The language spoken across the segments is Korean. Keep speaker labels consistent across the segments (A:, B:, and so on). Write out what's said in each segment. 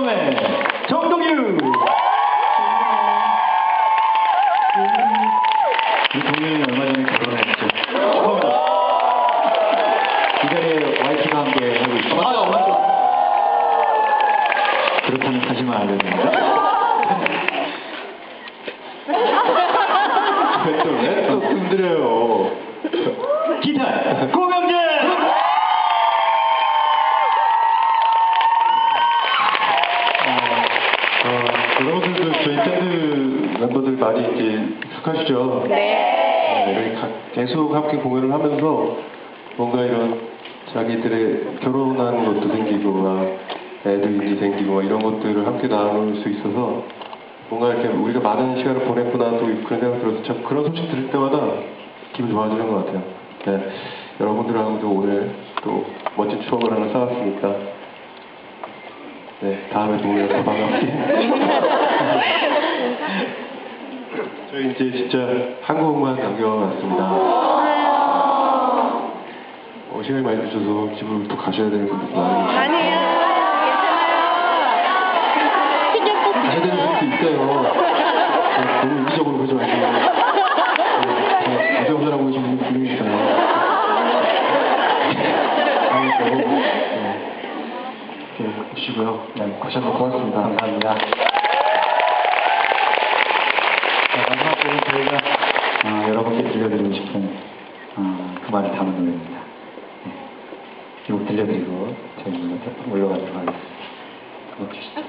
A: 드럼의 정동유. 이 동유는 얼마 전에 결혼했죠. 축하합니다. 이 자리에 와이프가 함께 하고 있죠.
B: 맞아, 맞아.
A: 그렇다는 사실만 알려드립니다. 왜또 왜 또 흔들어요? 기타 고명재.
C: 어, 여러분들도 저희 밴드 멤버들 많이 이제 익숙하시죠? 네. 가- 계속 함께 공연을 하면서 뭔가 이런 자기들의 결혼한 것도 생기고, 막 애들이 생기고, 막 이런 것들을 함께 나눌 수 있어서 뭔가 이렇게 우리가 많은 시간을 보냈구나 또 그런 생각 들어서 참 그런 소식 들을 때마다 기분 좋아지는 것 같아요. 네. 여러분들하고도 오늘 또 멋진 추억을 하나 쌓았으니까 네, 다음에 더 반갑게. 저희 이제 진짜 한국만 남겨왔습니다. 어, 시간이 많이 주셔서 집으로 또 가셔야 되는 분들 많이
D: 아니에요. 괜찮아요. 신경 꼭
C: 가셔야 되는 분도 있어요. 네, 너무 이기적으로 그러지 마시고. 네, 무정선하고 계신 분이니까요. 알겠어요. 네. 이렇게 보시고요. 네, 가셔서 고맙습니다. 감사합니다.
A: 자, 마지막으로 저희가 어, 여러분께 들려드리고 싶은 어, 그 말을 담은 노래입니다. 네. 이곡 들려드리고 저희 물러- 물러가도록 하겠습니다. 음악 주시죠.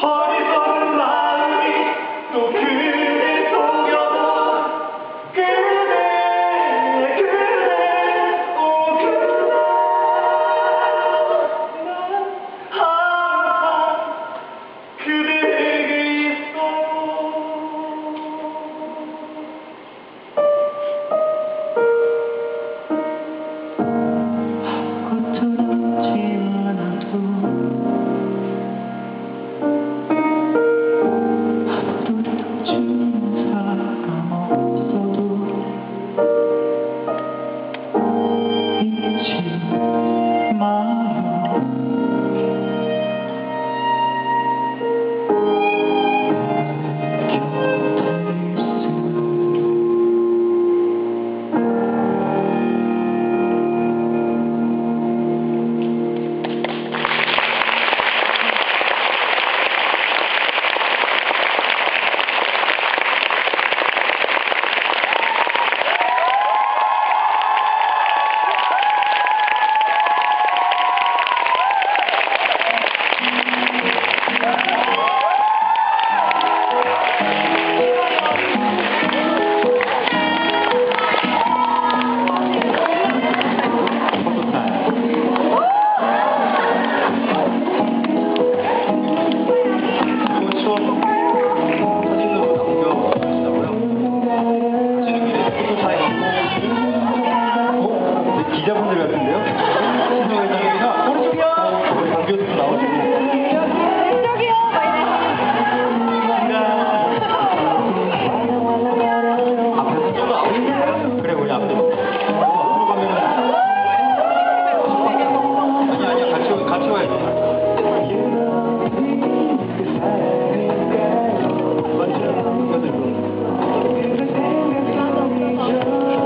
B: Hori Görüyorsun diyor.